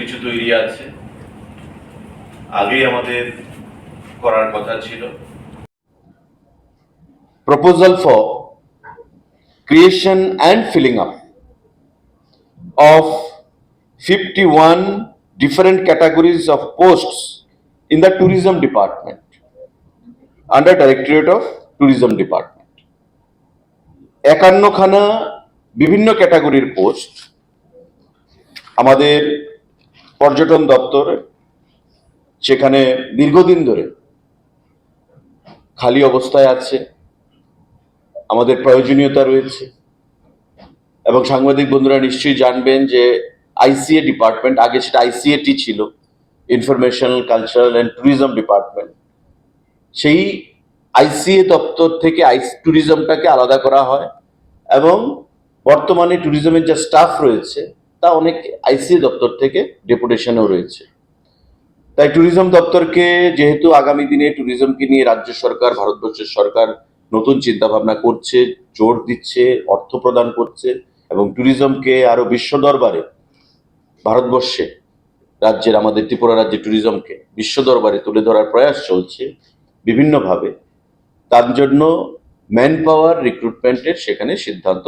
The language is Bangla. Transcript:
কিছু তৈরি আছে। আগেই আমাদের করার কথা ছিল। Proposal for creation and filling up of fifty one different categories of post in the tourism department under directorate of tourism department একান্নখানা বিভিন্ন ক্যাটাগরির পোস্ট আমাদের পর্যটন দপ্তর, সেখানে দীর্ঘদিন ধরে খালি অবস্থায় আছে, আমাদের প্রয়োজনীয়তা রয়েছে, এবং সাংবাদিক বন্ধুরা নিশ্চয়ই জানবেন যে আইসিএ ডিপার্টমেন্ট, আগে সেটা আইসিএটি ছিল, informational, cultural and tourism department, সেই আইসিএ দপ্তর থেকে আইস, ট্যুরিজমটাকে আলাদা করা হয়, এবং বর্তমানে ট্যুরিজমের যা স্টাফ রয়েছে তা অনেক আইসি দপ্তর থেকে ডেপুটেশনও রয়েছে। তাই ট্যুরিজম দপ্তরকে যেহেতু আগামী দিনে ট্যুরিজমকে নিয়ে রাজ্য সরকার, ভারতবর্ষের সরকার নতুন চিন্তা ভাবনা করছে, জোর দিচ্ছে, অর্থ প্রদান করছে এবং ট্যুরিজমকে আরও বিশ্ব দরবারে, ভারতবর্ষে, রাজ্যের আমাদের ত্রিপুরা রাজ্যের ট্যুরিজমকে বিশ্ব দরবারে তুলে ধরার প্রয়াস চলছে বিভিন্নভাবে। তার জন্য ম্যান পাওয়ার রিক্রুটমেন্টের সেখানে সিদ্ধান্ত